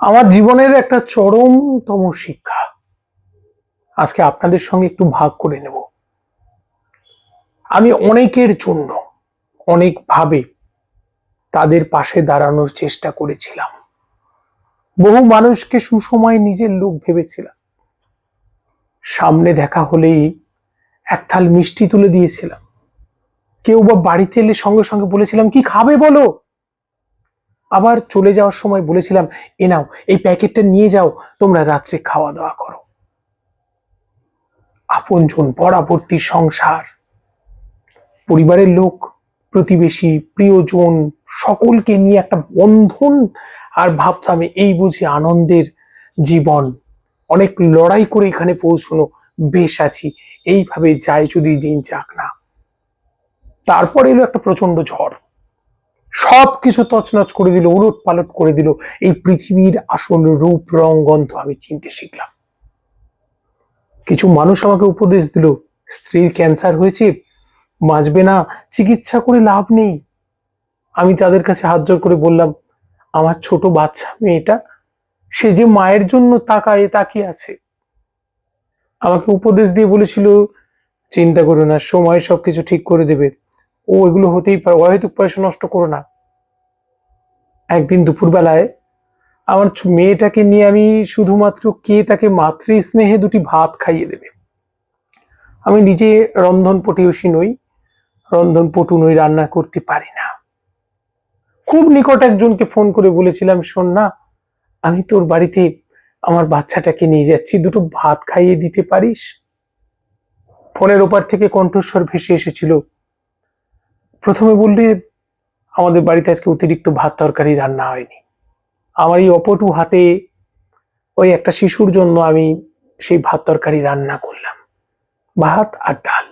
আমার জীবনের একটা চরমতম শিক্ষা। আজকে আপনাদের সঙ্গে একটু ভাগ করে নেব। আমি অনেকের জন্য অনেকভাবে তাদের পাশে দাঁড়ানোর চেষ্টা করেছিলাম। বহু মানুষকে সুসময় নিজের লোক ভেবেছিলাম। সামনে দেখা হলেই এক থাল মিষ্টি তুলে দিয়েছিলাম। কেউ বা বাড়িতে এলে সঙ্গে সঙ্গে বলেছিলাম, কি খাবে বলো? আবার চলে যাওয়ার সময় বলেছিলাম, এ নাও, এই প্যাকেটটা নিয়ে যাও, তোমরা রাত্রে খাওয়া দাওয়া করো। আপন আপনজন পরাবর্তী সংসার, পরিবারের লোক, প্রতিবেশী, প্রিয়জন, সকলকে নিয়ে একটা বন্ধন আর ভাবতাম, এই বুঝি আনন্দের জীবন। অনেক লড়াই করে এখানে পৌঁছনো, বেশ আছি, এইভাবে যায় যদি দিন যাক না। তারপর এলো একটা প্রচণ্ড ঝড়। সব কিছু তছনছ করে দিল উলট পালট করে দিল। এই পৃথিবীর আসল রূপ, রং, গন্ধ আমি চিনতে শিখলাম। কিছু মানুষ আমাকে উপদেশ দিল, স্ত্রীর ক্যান্সার হয়েছে, বাঁচবে না, চিকিৎসা করে লাভ নেই। আমি তাদের কাছে হাত জোর করে বললাম, আমার ছোট বাচ্চা, মেয়েটা, সে যে মায়ের জন্য তাকায় তাকিয়ে আছে? আমাকে উপদেশ দিয়ে বলেছিল, চিন্তা করো না, সময় সবকিছু ঠিক করে দেবে। ও এগুলো হতেই পারে, অহেতুক পয়সা নষ্ট করো না। একদিন দুপুরবেলায় আমার মেয়েটাকে নিয়ে আমি শুধুমাত্র কে তাকে মাতৃ স্নেহে দুটি ভাত খাইয়ে দেবে। আমি নিজে রন্ধন পটীয়সী নই রন্ধন পটু নই, রান্না করতে পারি না। খুব নিকট একজনকে ফোন করে বলেছিলাম, শোন না, আমি তোর বাড়িতে আমার বাচ্চাটাকে নিয়ে যাচ্ছি, দুটো ভাত খাইয়ে দিতে পারিস? ফোনের ওপার থেকে কণ্ঠস্বর ভেসে এসেছিল প্রথমে বললে, আমাদের বাড়িতে আজকে অতিরিক্ত ভাত তরকারি রান্না হয়নি। আমার এই অপটু হাতে ওই একটা শিশুর জন্য আমি সেই ভাত তরকারি রান্না করলাম। ভাত আর ডাল।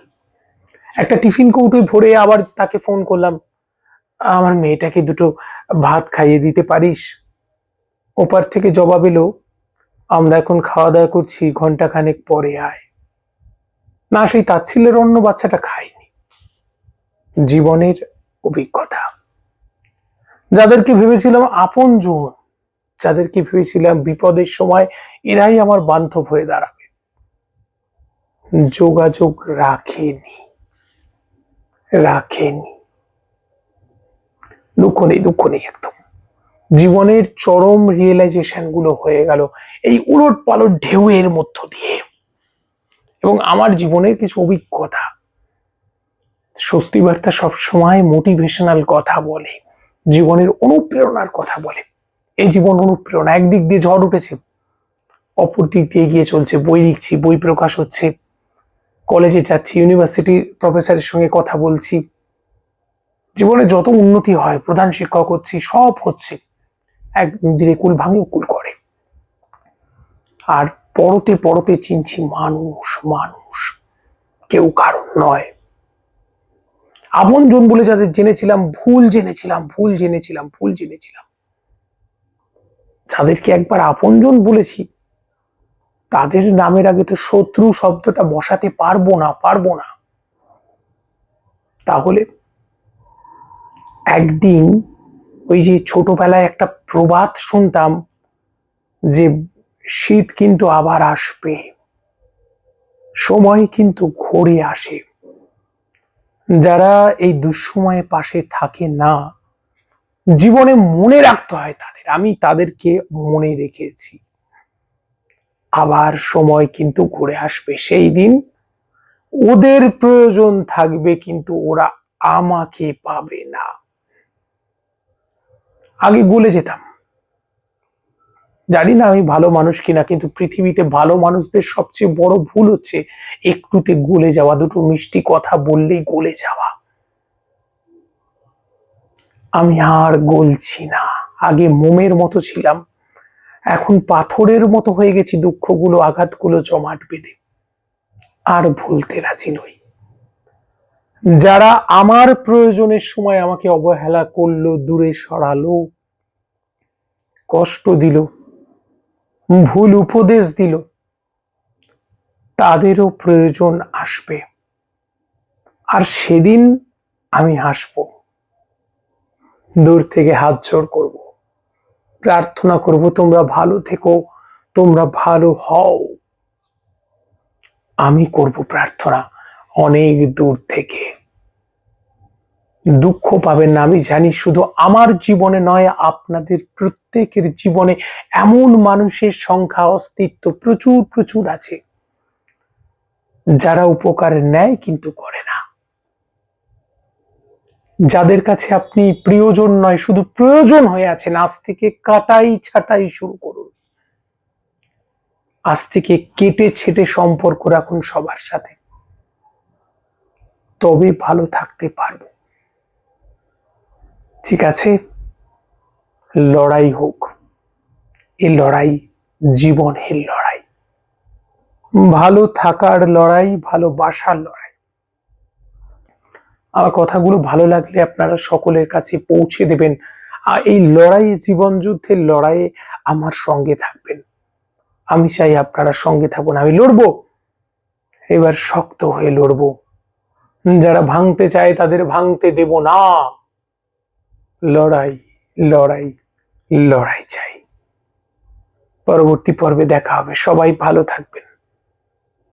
একটা টিফিন কৌটোয় ভরে আবার তাকে ফোন করলাম, আমার মেয়েটাকে দুটো ভাত খাইয়ে দিতে পারিস? ওপার থেকে জবাব এলো, আমরা এখন খাওয়া দাওয়া করছি ঘণ্টা খানেক পরে আয়। না, সেই তাচ্ছিলের অন্য বাচ্চাটা খায়নি। জীবনের অভিজ্ঞতা। যাদেরকে ভেবেছিলাম আপন জন, যাদেরকে ভেবেছিলাম বিপদের সময় এরাই আমার বান্ধব হয়ে দাঁড়াবে। যোগাযোগ রাখেনি রাখেনি। দুঃখ নেই দুঃখ নেই একদম। জীবনের চরম রিয়েলাইজেশনগুলো হয়ে গেল এই উলট পালট ঢেউয়ের মধ্য দিয়ে। এবং আমার জীবনের কিছু অভিজ্ঞতা স্বস্তি বার্তা সবসময় মোটিভেশনাল কথা বলে, জীবনের অনুপ্রেরণার কথা বলে। এই জীবন অনুপ্রেরণা একদিক দিয়ে ঝড় উঠেছে, অপর দিক দিয়ে এগিয়ে চলছে, বই লিখছি, বই প্রকাশ হচ্ছে কলেজে যাচ্ছি ইউনিভার্সিটির প্রফেসরের সঙ্গে কথা বলছি। জীবনে যত উন্নতি হয়, প্রধান শিক্ষক হচ্ছি, সব হচ্ছে এক দিনে কুল ভাঙে, কুল করে। আর পরতে পরতে চিনছি মানুষ মানুষ, কেউ কারণ নয়। আপন জন বলে যাদের জেনেছিলাম, ভুল জেনেছিলাম ভুল জেনেছিলাম ভুল জেনেছিলাম। যাদেরকে একবার আপনজন বলেছি, তাদের নামের আগে তো শত্রু শব্দটা বসাতে পারব না পারব না। তাহলে একদিন ওই যে ছোটবেলায় একটা প্রবাদ শুনতাম যে শীত কিন্তু আবার আসবে, সময় কিন্তু ঘুরে আসে। যারা এই দুঃসময়ে পাশে থাকে না, জীবনে মনে রাখতে হয় তাদের। আমি তাদেরকে মনে রেখেছি। আবার সময় কিন্তু ঘুরে আসবে, সেই দিন ওদের প্রয়োজন থাকবে কিন্তু ওরা আমাকে পাবে না। আগে বলে যেতাম। জানি না আমি ভালো মানুষ কিনা, কিন্তু পৃথিবীতে ভালো মানুষদের সবচেয়ে বড় ভুল হচ্ছে একটুতে গলে যাওয়া, দুটো মিষ্টি কথা বললেই গলে যাওয়া। আমি আর গলছি না। আগে মোমের মতো ছিলাম, এখন পাথরের মতো হয়ে গেছি, দুঃখগুলো, আঘাতগুলো জমাট বেঁধে। আর ভুলতে রাজি নই। যারা আমার প্রয়োজনের সময় আমাকে অবহেলা করল, দূরে সরালো, কষ্ট দিল ভুল উপদেশ দিল। তাদেরও প্রয়োজন আসবে। আর সেদিন আমি হাসবো। দূর থেকে হাত জোর করব। প্রার্থনা করব, তোমরা ভালো থেকো, তোমরা ভালো হও। আমি করব প্রার্থনা অনেক দূর থেকে। দুঃখ পাবেন না। আমি জানি শুধু আমার জীবনে নয়, আপনাদের প্রত্যেকের জীবনে এমন মানুষের সংখ্যা, অস্তিত্ব প্রচুর প্রচুর আছে, যারা উপকার নেয় কিন্তু করে না। যাদের কাছে আপনি প্রিয়জন নয়, শুধু প্রয়োজন হয়ে আছেন, আজ থেকে কাটাই ছাটাই শুরু করুন। আজ থেকে কেটে ছেটে সম্পর্ক রাখুন সবার সাথে। তবে ভালো থাকতে পারব। ঠিক আছে? লড়াই হোক। এই লড়াই, জীবনের লড়াই। ভালো থাকার লড়াই, ভালোবাসার লড়াই। আমার কথাগুলো ভালো লাগলে আপনারা সকলের কাছে পৌঁছে দেবেন। আর এই লড়াই জীবন যুদ্ধের লড়াইয়ে আমার সঙ্গে থাকবেন। আমি চাই আপনারা সঙ্গে থাকুন। আমি লড়বো। এবার শক্ত হয়ে লড়বো। যারা ভাঙতে চায় তাদের ভাঙতে দেব না। লড়াই লড়াই লড়াই চাই। পরবর্তী পর্বে দেখা হবে। সবাই ভালো থাকবেন।